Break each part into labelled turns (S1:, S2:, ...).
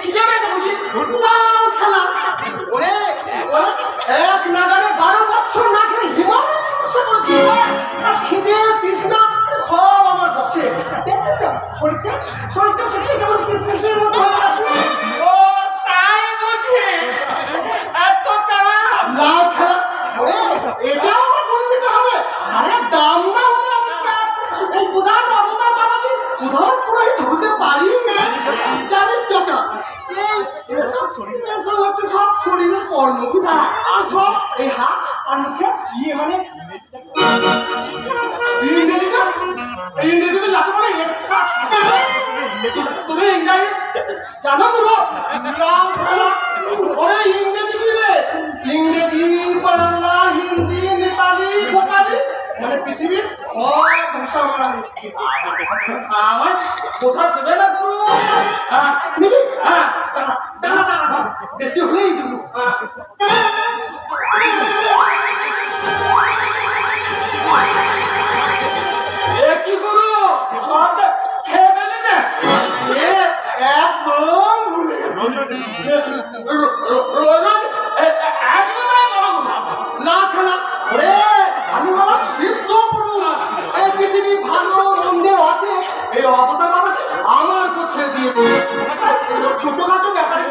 S1: 기절해서 우리 놀라 শরীরের কর্ম বুঝা? আর সব এই হাত আর মুখে ইয়ে মানে
S2: ইংরাজি
S1: বাংলা, হিন্দি, নেপালি গোপালি মানে পৃথিবীর সব ভাষা আমার
S2: দেবে না গুরু হ্যাঁ, হ্যাঁ,
S1: দাঁড়া, দাঁড়া, দাঁড়া, দাঁড়া। হলেই দেবো
S2: হ্যাঁ। কি গুরু সবটা খেয়ে ফেলেছে
S1: একদম ভুলে গেছি অবতার বাবাকে আমার তো ছেড়ে দিয়েছে। ছোটখাটো ব্যাপারে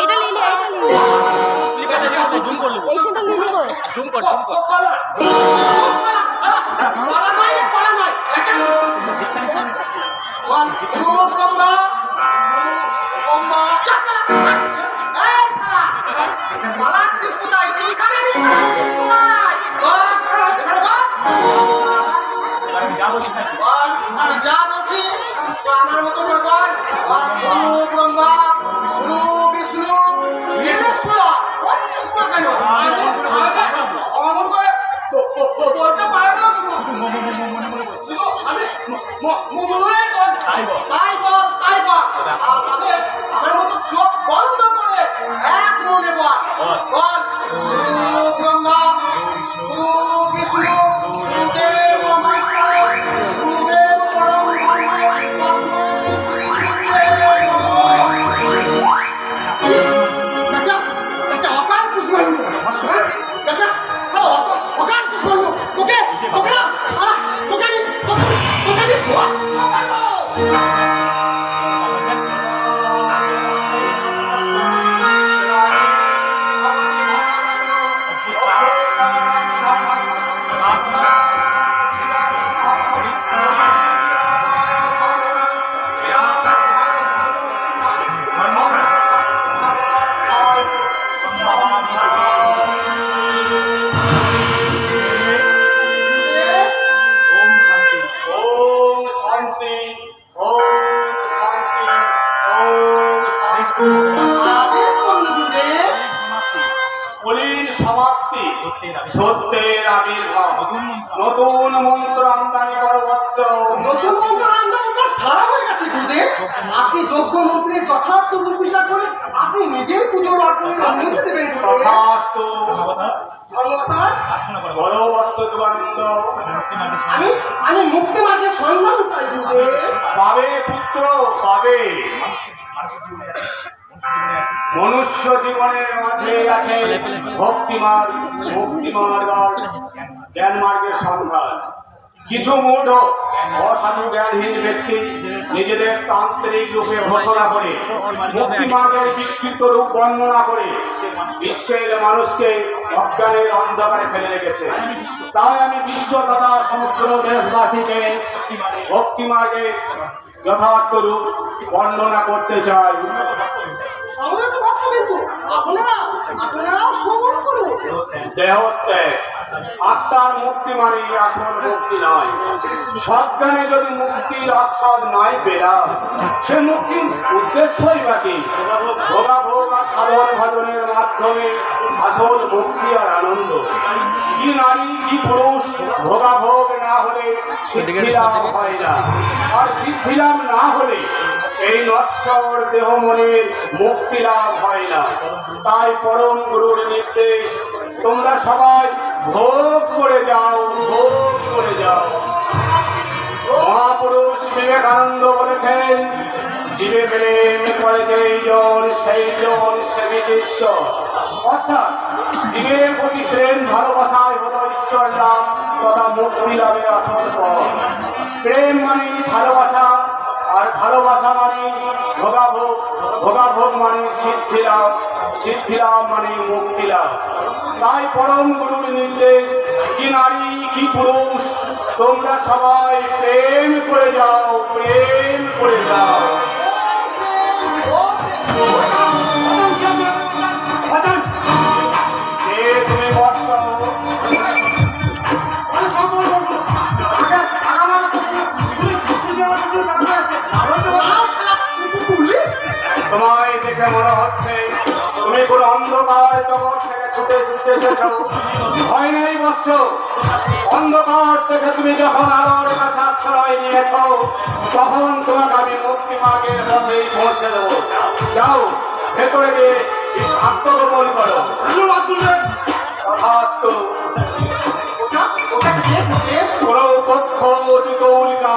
S3: এইটা লিলি এইটা লিলি
S4: জুম করে
S3: নেব এইটা লিলি কই
S4: জুম কর জুম
S2: কর
S1: পড়া নয় পড়া নয় ওয়ান টু ব্রহ্মা ব্রহ্মা চাসালা এই সালা পালাচ্ছিস কোথায়? তুই খালি পালাচ্ছিস কোথায়? বাস এখানে বাস। বল, আমি যা বলছি, আমার মতো করে বল। বল, গুরু ব্রহ্মা, গুরু বিষ্ণু। বলছিস না কেন?
S2: তো- তো- তো- বলতে পারবে না মনে কর
S1: তাই বল তাই বল আমার মতো চোখ বন্ধ করে এক মনে বল বল আবির্ভাব নতুন মন্ত্র আমদানি বচ্চ নতুন মন্ত্র আমদানি সারা হয়ে গেছে গুরুদেব আপনি যোগ্য মন্ত্রে যথার্থ করে আপনি নিজেই পুজোর দেবেন
S5: বাস্তবানন্দ
S1: আমি আমি মুক্তি মার্গের সন্ধান চাই
S5: পাবে পুত্র পাবে। মনুষ্য জীবনের মাঝে আছে ভক্তি মার্গ মুক্তি মার্গ আর জ্ঞান মার্গের সন্ধান। কিছু মূঢ় অসাধু জ্ঞানহীন ব্যক্তি নিজেদের তান্ত্রিক রূপে ঘোষণা করে মুক্তি মার্গের বিকৃত রূপ বর্ণনা করে বিশ্বের মানুষকে অজ্ঞানের অন্ধকারে ফেলে রেখেছে। তাই আমি বিশ্ব তথা সমগ্র দেশবাসীকে ভক্তি মার্গের যথার্থ রূপ বর্ণনা করতে চাই। দেহত্যাগ। আত্মার মুক্তি মানে আসল মুক্তি নয়। সজ্ঞানে যদি মুক্তির আস্বাদ নাই পেলাম, সে মুক্তির উদ্দেশ্যই বাকি ভোগাভোগ আর সাধন ভজনের মাধ্যমে আসল মুক্তি আর আনন্দ। কি নারী, কি পুরুষ ভোগাভোগ না হলে সিদ্ধিলাভ হয় না। আর সিদ্ধিলাভ না হলে এই নশ্বর দেহ মনের মুক্তি লাভ হয় না। তাই পরম গুরুর নির্দেশ, তোমরা সবাই ভোগ করে যাও, ভোগ করে যাও। মহাপুরুষ বিবেকানন্দ বলেছেন, জীবে প্রেম করে যেই জন, সেই জন সে অর্থাৎ জীবের প্রতি প্রেম, ভালোবাসায় হল ঈশ্বর লাভ তথা মুক্তি লাভের আসল পথ। প্রেম মানে ভালোবাসা ভালোবাসা মানে ভোগাভোগ ভোগাভোগ মানে সিদ্ধি লাভ মানে মুক্তি লাভ তাই পরম গুরুর নির্দেশ, কি নারী, কি পুরুষ, তোমরা সবাই প্রেম করে যাও, প্রেম করে যাও। তোমায় দেখে মনে হচ্ছে তুমি কোন অন্ধকার জগৎ থেকে ছুটে ছুটে এসেছ। ভয় নেই বচ্চ অন্ধকার থেকে তুমি যখন আলোর কাছে আশ্রয় নিয়েছ তখন তোমাকে আমি মুক্তি মার্গের পথেই পৌঁছে দেবো। যাও ভেতরে গিয়ে আত্মগোপন করো। কোনো পক্ষ উচিত উল্কা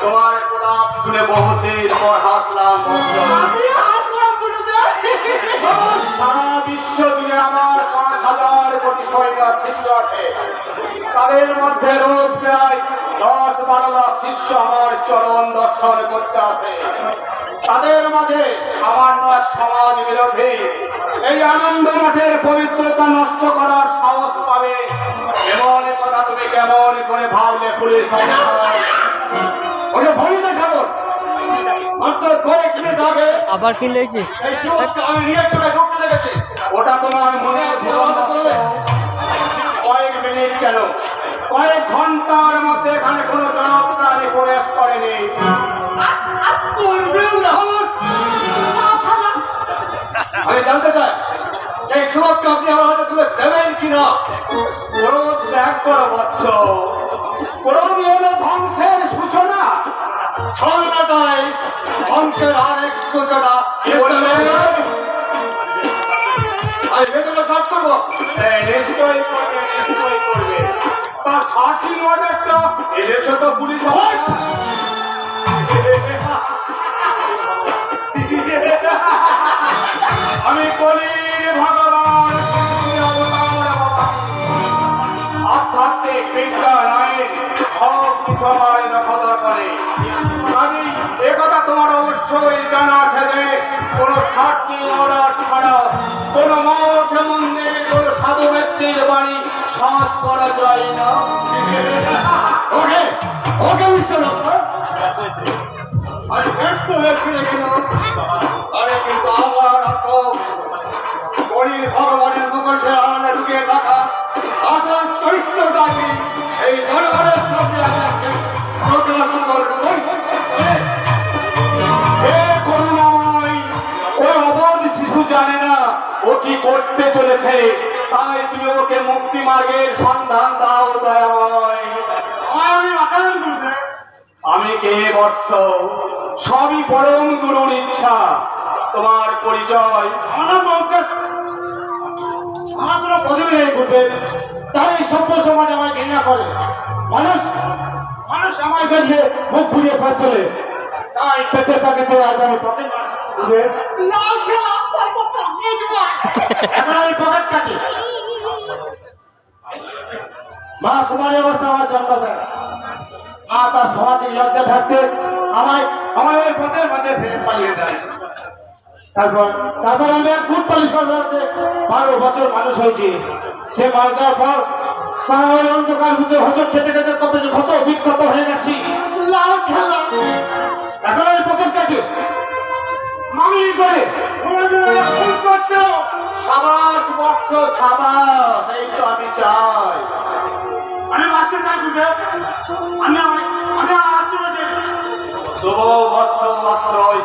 S5: তোমার প্রলাপ শুনে বহুদিন পর হাসলাম
S1: আমি আসলাম গুরুদেব
S5: সারা বিশ্ব জুড়ে আমার পাঁচ হাজার কোটি সৈন্য শিষ্য আছে। তাদের মধ্যে রোজ প্রায় দশ বারো লাখ শিষ্য আমার চরণ দর্শন করতে আসে। তাদের মাঝে সামান্য এক সমাজ বিরোধী। এই আনন্দ মঠের পবিত্রতা নষ্ট করার সাহস পাবে। এমন কথা তুমি কেমন করে ভাবলে পুলিশ
S6: মাত্র কয়েক মিনিট আগে
S4: আবার কি
S6: আমি ঢুকতে লেগেছি
S5: ওটা তোমার মনে কয়েক মিনিট কেন কয়েক ঘণ্টার মধ্যে এখানে কোনো জনপ্রাণী প্রবেশ করেনি
S6: আমি জানতে চাই সেই সুযোগটা আপনি আমার হাতে তুলে দেবেন কিনা?
S5: ক্রোধ ত্যাগ করো বৎস ক্রোধ হলো ধ্বংসের সূচনা।
S6: ছলনাটাই ধ্বংসের আরেক সূচনা। আমি বেতনটা কাট করব।
S5: এই নিশ্চয়ই করবে নিশ্চয়ই করবে। তার সার্চিং অর্ডারটা এনেছো তো পুলিশ আমি কলির ভগবান আধ্যাত্মিক আইন সব কিছু আমার একথা তোমার অবশ্যই জানা আছে যে, কোনো সার্চিং অর্ডার ছাড়া কোনো মঠ, মন্দির, কোনো সাধু ব্যক্তির বাড়ি সাজ করা
S6: ওকে ওকে আরে ব্যর্থ হয়ে ফিরে গেল আরে কিন্তু আপনার ভগবানের মুখোশের আড়ালে লুকিয়ে থাকা আসল চরিত্রটাকে এই জনগণের সামনে আমি প্রকাশ
S5: জানে না ও কি করতে চলেছে। তাই তুমি ওকে মুক্তি মার্গের সন্ধান দাও দয়াময়।
S1: আমি
S5: কে বৎস? সবই পরম গুরুর ইচ্ছা। তোমার পরিচয়
S1: আমার নাম পঙ্কজ আমার কোনো পদবি নেই গুরুদেব তাই সভ্য সমাজ আমায় ঘৃণা করে। মানুষ মানুষ আমায় দেখলে মুখ ঘুরিয়ে ফেলে তাই পেটে থাকিতে আজ আমি পকেট এখন আমি পকেট কাটি। মা কুমারী অবস্থা আমার জন্ম দেয় মা তার সামাজিক লজ্জা থাকতে আমায় আমায় ওই পথের মাঝে ফেলে পালিয়ে যায়। তারপর তারপর আমি এক পালিশ করতে বারো বছর মানুষ হয়েছি। সে মারা যাওয়ার পর সারা বুকে খেতে খেতে কবে যে ক্ষত, বিক্ষত হয়ে গেছি। লাল খেলা। এখন আমি পকেট কাটি। করে সাবাস, বক্স, সাবাস, এই তো আমি চাই। আমি বাঁচতে চাই বুঝে আমি আমি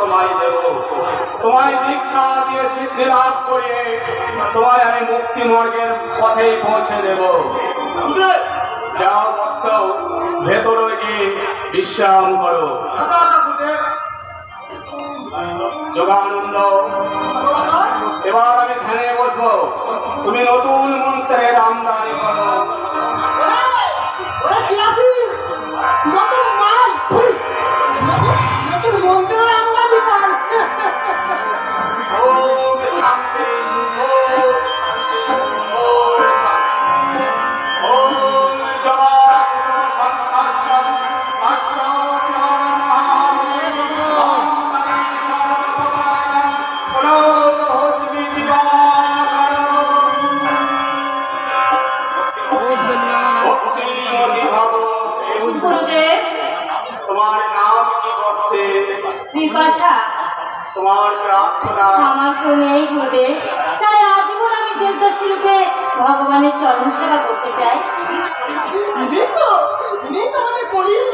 S5: তোমায় দেব তোমায় দীক্ষা দিয়ে সিদ্ধি লাভ তোমায় আমি মুক্তি মার্গের পথে পৌঁছে দেব। যাও বৎস ভেতরে বিশ্রাম করো। যোগানন্দ, এবার আমি ধ্যানে বসবো। তুমি নতুন মন্ত্রের আমদানি করো। তোমার প্রার্থনা।
S7: আমার তো নেই গুরুদেব তাই আজীবন আমি দেবদাসী রূপে ভগবানের চরণ সেবা করতে চাই।
S1: ইনি তো ইনি তো আমাদের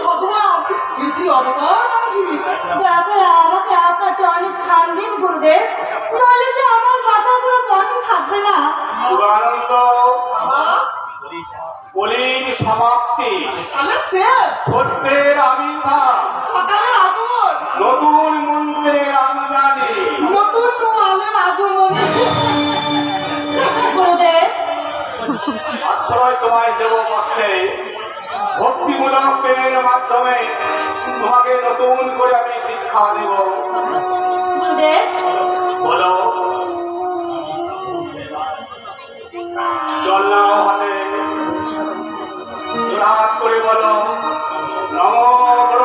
S1: ভগবান। শ্রী শ্রী অবতার নাকি
S7: আমাকে আপনার চরণে স্থান দিন গুরুদেব। নইলে যে আমার মাথা পুরো থাকবে না।
S5: যোগানন্দ সমাপ্তি। সত্যের আবির্ভাব।
S1: সকালের আগমন।
S5: নতুন আশ্রয় তোমায় দেব মধ্যে ভক্তিমূলক প্রেমের মাধ্যমে তোমাকে নতুন করে আমি শিক্ষা দেব। বলো। জল নাও হাতে করে বলো। নম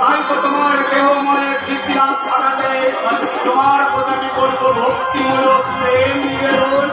S5: তাই তো তোমার দেহ মনের লাভ ঘটাতে তোমার প্রতি করব ভক্তিমূলক প্রেম নিবেদন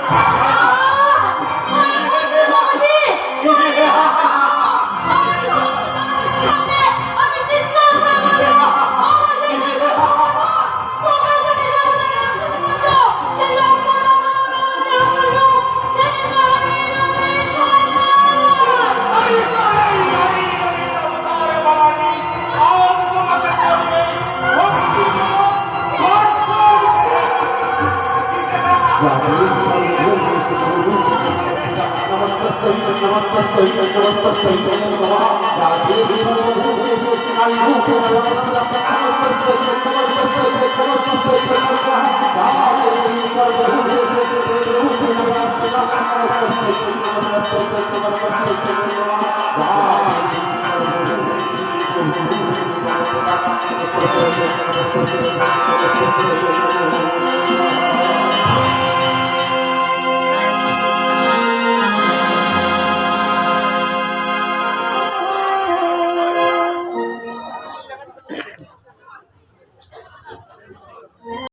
S5: Thank you.